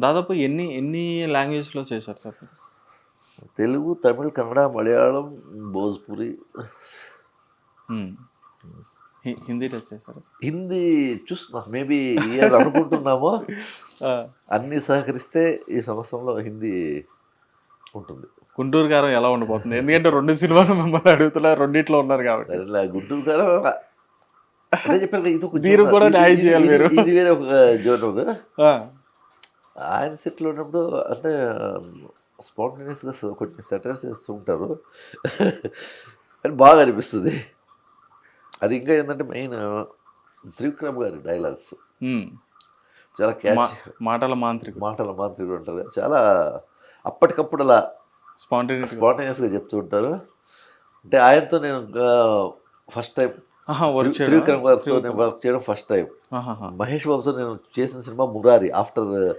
దాదాపు ఎన్ని ఎన్ని లాంగ్వేజ్లో చేశారు సార్? తెలుగు తమిళ్ కన్నడ మలయాళం భోజ్పురి. హిందీ టచ్ చేశారు? హిందీ చూస్తున్నా మేబీ ఇయర్ అనుకుంటున్నామో. అన్ని సహకరిస్తే ఈ సంవత్సరంలో హిందీ ఉంటుంది. గుంటూరు గారం ఎలా ఉండిపోతుంది? ఎందుకంటే రెండు సినిమాలు మిమ్మల్ని అడుగుతున్నా రెండిట్లో ఉన్నారు కాబట్టి. గుంటూరు గారు అదే చెప్పాను కదా, ఇది మీరు. కూడా ఇది- న్యాయం ఇది- చేయాలి ఇది- మీరు. ఇది వేరే ఒక జోనర్ ఆయన సెట్లో ఉన్నప్పుడు అంటే స్పాంటేనియస్గా కొంచెం సెటర్స్ చేస్తూ ఉంటారు. అని బాగా అనిపిస్తుంది. అది ఇంకా ఏంటంటే మెయిన్ త్రివిక్రమ్ గారి డైలాగ్స్. చాలా క్యాచ్ మాటల మాంత్రికుడు. మాటల మాంత్రికుడు ఉంటారు చాలా అప్పటికప్పుడు అలా స్పాంటేనియస్ స్పాంటేనియస్గా చెప్తూ ఉంటారు. అంటే ఆయనతో నేను ఫస్ట్ టైం త్రివిక్రమ్ గారితో నేను వర్క్ చేయడం ఫస్ట్ టైం. మహేష్ బాబుతో నేను చేసిన సినిమా మురారి ఆఫ్టర్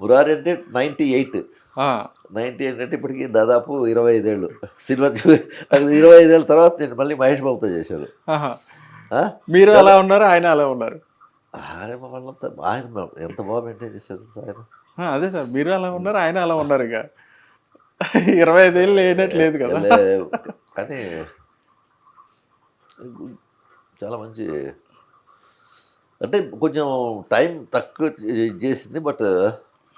మురారి అంటే నైంటీ ఎయిట్ నైంటీ ఎయిట్ అంటే ఇప్పటికి దాదాపు ఇరవై ఐదేళ్ళు. అది ఇరవై ఐదేళ్ళ తర్వాత నేను మళ్ళీ మహేష్ బాబుతో చేశాను? మీరు అలా ఉన్నారు ఆయన అలా ఉన్నారు. ఆయన వాళ్ళంతా ఆయన ఎంత బాగా మెయింటైన్ చేశారు ఆయన? అదే సార్ మీరు అలా ఉన్నారు ఆయన అలా ఉన్నారు ఇక. ఇరవై ఐదేళ్ళు లేనట్లేదు కదా. కానీ చాలా మంచి అంటే కొంచెం టైం తక్కువ చేసింది బట్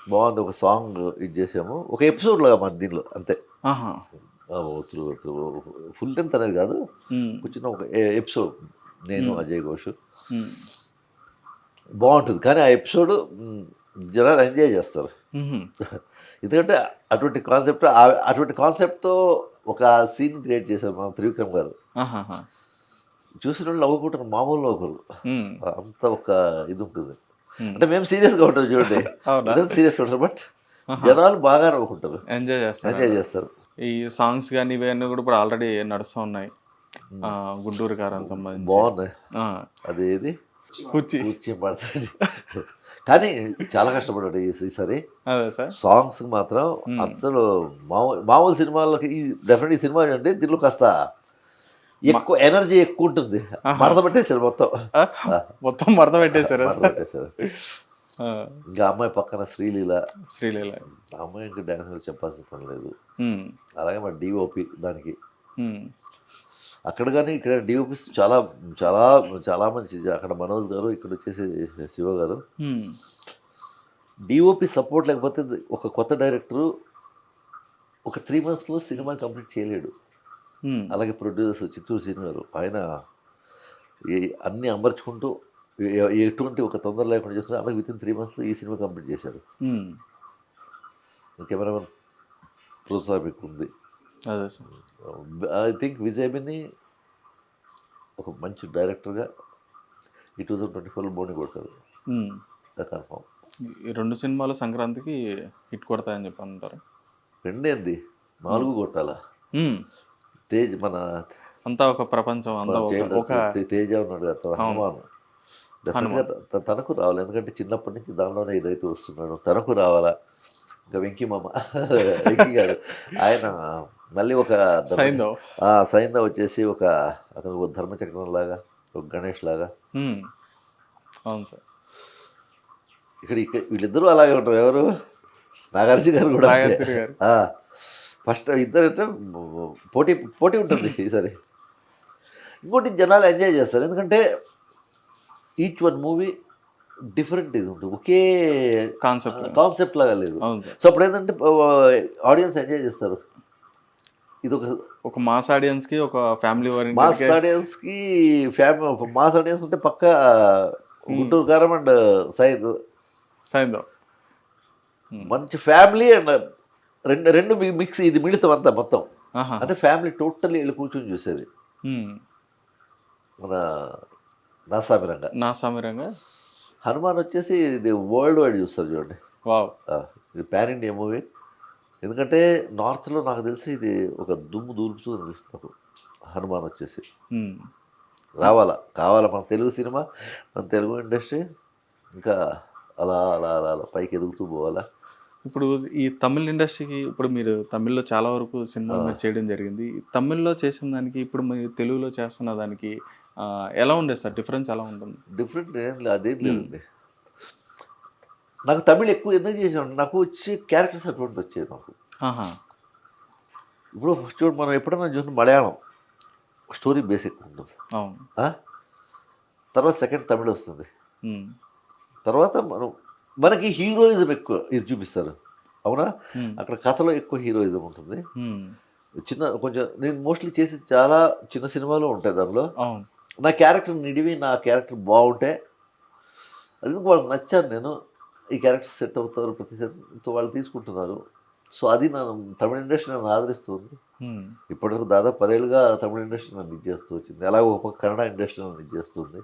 బాగుంది ఒక సాంగ్ ఇది చేసాము ఒక ఎపిసోడ్ లాగా మన దీనిలో అంతే. ఫుల్ లెంత్ అనేది కాదు. కూర్చున్న ఒక ఎపిసోడ్ నేను అజయ్ ఘోష్. బాగుంటుంది కానీ ఆ ఎపిసోడ్ జనాలు ఎంజాయ్ చేస్తారు. ఎందుకంటే అటువంటి కాన్సెప్ట్ అటువంటి కాన్సెప్ట్తో ఒక సీన్ క్రియేట్ చేశారు మన త్రివిక్రమ్ గారు. చూసిన వాళ్ళు నవ్వుకుంటారు మామూలు ఒకరు. అంత ఒక ఇది ఉంటుంది. అంటే మేము సీరియస్గా ఉంటాం చూడండి. సీరియస్గా ఉంటారు బట్ జనాలు బాగా నవ్వుకుంటారు. ఎంజాయ్ చేస్తారు. ఎంజాయ్ చేస్తారు. ఈ సాంగ్స్ కానీ ఇవన్నీ కూడా ఇప్పుడు ఆల్రెడీ నడుస్తూ ఉన్నాయి. ఆ, గుంటూరు కారం సంబంధించి. బాగున్నాయి. ఆ, అది ఏది? కూర్చి. కూర్చి పడతాడు కానీ చాలా కష్టపడ్డాడు ఈ- ఈసారి. సాంగ్స్ మాత్రం Hmm. అసలు మామూలు మామూలు సినిమాలకి ఈ డెఫినెట్ ఈ సినిమా చూడండి దీనిలో కాస్త ఎక్కువ ఎనర్జీ ఎక్కువ ఉంటుంది మడత పెట్టేశారు మొత్తం. మొత్తం మడత పెట్టేశారు? పెట్టేశారు. ఇంకా అమ్మాయి పక్కన శ్రీలీల. శ్రీలీల. అమ్మాయి ఇంకా డ్యాన్స్ చెప్పాల్సిన పని లేదు. అలాగే మన డిఓపి దానికి. అక్కడ కానీ ఇక్కడ డిఓపి చాలా చాలా చాలా మంచి అక్కడ మనోజ్ గారు ఇక్కడ వచ్చేసి శివ గారు. డిఓపి సపోర్ట్ లేకపోతే ఒక కొత్త డైరెక్టరు ఒక త్రీ మంత్స్లో సినిమా కంప్లీట్ చేయలేడు. అలాగే ప్రొడ్యూసర్ చిత్తూరు సీన్ గారు ఆయన ఈ- అన్నీ అమర్చుకుంటూ ఎటువంటి ఒక తొందర లేకుండా చేస్తున్నారు అలాగే విత్ ఇన్ త్రీ మంత్స్లో ఈ సినిమా కంప్లీట్ చేశారు. కెమెరామెన్ ప్రోత్సాహం ఉంది ఐ థింక్ విజయ్ బిన్ని ఒక మంచి డైరెక్టర్గా ఈ టూ థౌజండ్ ట్వంటీ ఫోర్లో బోని కొడతారు. కన్ఫామ్ ఈ రెండు సినిమాలు సంక్రాంతికి హిట్ కొడతాయని చెప్పి అంటారు. రెండేంది? నాలుగు కొట్టాలా. తేజ్ మన అంతా ఒక ప్రపంచం అంతా ఒక తేజ ఉన్నాడు హనుమాన్. తనకు రావాలి. ఎందుకంటే చిన్నప్పటి నుంచి దానిలోనే ఇదైతే వస్తున్నాడు తనకు రావాలా. ఇంకా వెంకీ మామ. వెంకీ గారు. ఆయన మళ్ళీ ఒక సైంద వచ్చేసి ఒక అతను ఒక ధర్మచక్రం లాగా ఒక గణేష్ లాగా. అవును సార్. ఇక్కడ ఇక్కడ వీళ్ళిద్దరూ అలాగే ఉంటారు. ఎవరు? నాగార్జున గారు కూడా అంతే. నాగార్జున గారు. ఆ, ఫస్ట్ ఇద్దరు పోటీ పోటీ ఉంటుంది ఈసారి. ఇంకోటి జనాలు ఎంజాయ్ చేస్తారు. ఎందుకంటే ఈచ్ వన్ మూవీ డిఫరెంట్ ఇది ఉంటుంది. ఒకే కాన్సెప్ట్ కాన్సెప్ట్ లాగా లేదు. సో అప్పుడు ఏంటంటే ఆడియన్స్ ఎంజాయ్ చేస్తారు. ఇది ఒక ఒక మాస్ ఆడియన్స్కి ఒక ఫ్యామిలీ మాస్ ఆడియన్స్కి ఫ్యామిలీ మాస్ ఆడియన్స్ ఉంటే పక్క గుంటూరు కారం అండ్ సైద్ సైందవ్ మంచి ఫ్యామిలీ అండ్ రెండు రెండు మిక్స్ ఇది మిళితం అంతా మొత్తం. అంటే ఫ్యామిలీ టోటల్లీ వెళ్ళి కూర్చొని చూసేది. మన నాసామిరంగా. నా సమీరంగా హనుమాన్ వచ్చేసి ఇది వరల్డ్ వైడ్ చూస్తారు చూడండి. ఇది పాన్ ఇండియా మూవీ ఎందుకంటే నార్త్లో నాకు తెలిసి ఇది ఒక దుమ్ము దూలుపుతూ అనిపిస్తుంది హనుమాన్ వచ్చేసి. రావాలా కావాలా మన తెలుగు సినిమా మన తెలుగు ఇండస్ట్రీ ఇంకా అలా అలా అలా అలా పైకి ఎదుగుతూ పోవాలా. ఇప్పుడు ఈ తమిళ ఇండస్ట్రీకి ఇప్పుడు మీరు తమిళ్ళో చాలా వరకు సినిమాలు మీరు చేయడం జరిగింది. తమిళ్ళో చేసిన దానికి ఇప్పుడు మీరు తెలుగులో చేస్తున్న దానికి ఎలా ఉండేది సార్? డిఫరెన్స్ ఎలా ఉంటుంది? డిఫరెంట్ ఏం లేదు అదేం లేదండి. నాకు తమిళ్ ఎక్కువ ఎందుకు చేసాను నాకు వచ్చి క్యారెక్టర్స్ అటువంటి వచ్చాయి నాకు ఇప్పుడు చూడు మనం ఎప్పుడైనా చూసిన మలయాళం స్టోరీ బేసిక్ ఉంటుంది? తర్వాత సెకండ్ తమిళ్ వస్తుంది. తర్వాత మనం మనకి హీరోయిజం ఎక్కువ ఇది చూపిస్తారు. అవునా? అక్కడ కథలో ఎక్కువ హీరోయిజం ఉంటుంది. చిన్న కొంచెం నేను మోస్ట్లీ చేసి చాలా చిన్న సినిమాలో ఉంటాయి దానిలో నా క్యారెక్టర్ నిడివి నా క్యారెక్టర్ బాగుంటే అది వాళ్ళకి నచ్చాను నేను. ఈ క్యారెక్టర్ సెట్ అవుతారు ప్రతి సెట్ వాళ్ళు తీసుకుంటున్నారు. సో అది నా తమిళ ఇండస్ట్రీ నన్ను ఆదరిస్తుంది. ఇప్పటివరకు దాదాపు పదేళ్ళుగా తమిళ ఇండస్ట్రీ నన్ను ఇది చేస్తూ వచ్చింది. అలాగే ఒక కన్నడ ఇండస్ట్రీ నన్ను ఇది చేస్తుంది.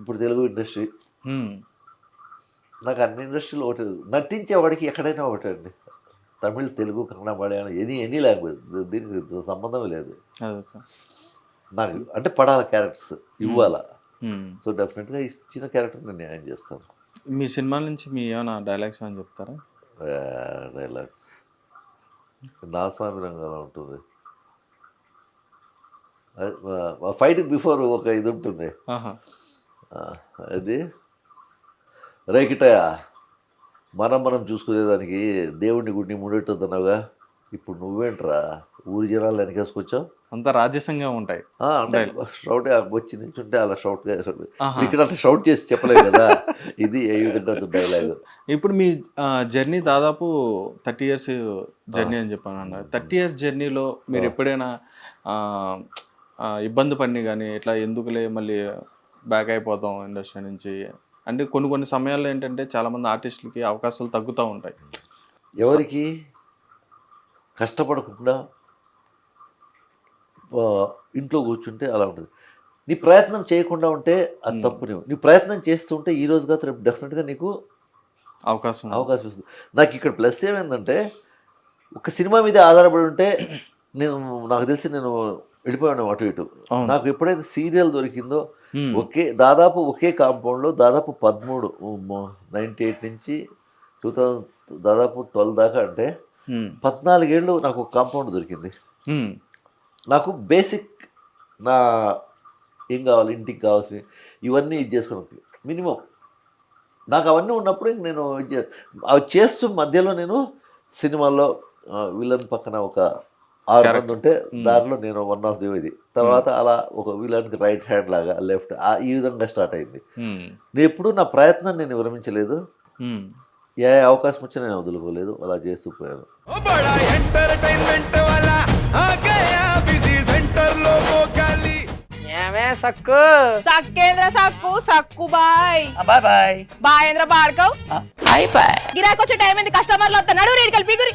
ఇప్పుడు తెలుగు ఇండస్ట్రీ. నాకు అన్ని ఇండస్ట్రీలో ఒకటి నటించే వాడికి ఎక్కడైనా ఒకటే అండి. Tamil Telugu Kannada Malayalam any any language. దీనికి సంబంధం లేదు. నాకు అంటే పడాల క్యారెక్టర్స్ ఇవ్వాలా. సో డెఫినెట్గా ఇచ్చిన క్యారెక్టర్ నేను న్యాయం చేస్తాను. మీ సినిమా నుంచి మీ ఏమైనా డైలాగ్స్ అని చెప్తారా? డైలాగ్స్. నాసామి రంగంలో ఉంటుంది ఫైట్ బిఫోర్ ఒక ఇది ఉంటుంది. అది రేకిటయ మనం మనం చూసుకునేదానికి దేవుడిని గుడిని ముడెట్టుతున్నావుగా ఇప్పుడు నువ్వేంట్రా ఊరి జనాలు వెనకేసుకొచ్చావు? అంతా రాజ్యసంగా ఉంటాయి. అంటే షౌట్ వచ్చి నిల్చుంటే అలా షౌట్గా ఆహా. ఇక్కడ అట్లా షౌట్ చేసి చెప్పలేదు కదా. ఇది ఏ విధంగా డైలాగ్? ఇప్పుడు మీ జర్నీ దాదాపు థర్టీ ఇయర్స్ జర్నీ అని చెప్పాను అన్నారు థర్టీ ఇయర్స్ జర్నీలో మీరు ఎప్పుడైనా ఇబ్బంది పడి కానీ ఇట్లా ఎందుకులే మళ్ళీ బ్యాక్ అయిపోతాం ఇండస్ట్రీ నుంచి అంటే కొన్ని కొన్ని సమయాల్లో ఏంటంటే చాలామంది ఆర్టిస్టులకి అవకాశాలు తగ్గుతూ ఉంటాయి. ఎవరికి కష్టపడకుండా ఇంట్లో కూర్చుంటే అలా ఉంటుంది. నీ ప్రయత్నం చేయకుండా ఉంటే అది. తప్పు నువ్వు నీ ప్రయత్నం చేస్తుంటే ఈ రోజు కాదు రేపు డెఫినెట్గా నీకు అవకాశం అవకాశం వస్తుంది. నాకు ఇక్కడ ప్లస్ ఏమైందంటే ఒక సినిమా మీద ఆధారపడి ఉంటే నేను నాకు తెలిసి నేను వెళ్ళిపోయాను అటు ఇటు. నాకు ఎప్పుడైతే సీరియల్ దొరికిందో ఒకే దాదాపు ఒకే కాంపౌండ్లో దాదాపు పదమూడు నైంటీ ఎయిట్ నుంచి టూ థౌజండ్ దాదాపు ట్వెల్వ్ దాకా అంటే పద్నాలుగేళ్ళు నాకు ఒక కాంపౌండ్ దొరికింది. నాకు బేసిక్ నా ఏం కావాలి ఇంటికి కావాల్సి ఇవన్నీ ఇది చేసుకున్నాను మినిమం. నాకు అవన్నీ ఉన్నప్పుడు నేను అవి చేస్తూ మధ్యలో నేను సినిమాల్లో విలన్ పక్కన ఒక ఆరు మంది ఉంటే hmm. దాంట్లో నేను వన్ ఆఫ్ ది ఇది. తర్వాత hmm. అలా ఒక వీళ్ళకి రైట్ హ్యాండ్ లాగా లెఫ్ట్ ఈ విధంగా స్టార్ట్ అయింది. Hmm. నేను ఎప్పుడు నా ప్రయత్నం నేను విరమించలేదు. ఏ అవకాశం వచ్చినా నేను వదులుకోలేదు. అలా చేస్తూ పోయాను సక్కు? సక్కేంద్ర సక్కు సక్కు bye. Bye bye. బాయేంద్ర Bhargav bye bye. గిరాకొచ్చే టైం కస్టమర్లు వద్ద నడు రేడికల్ పిగురి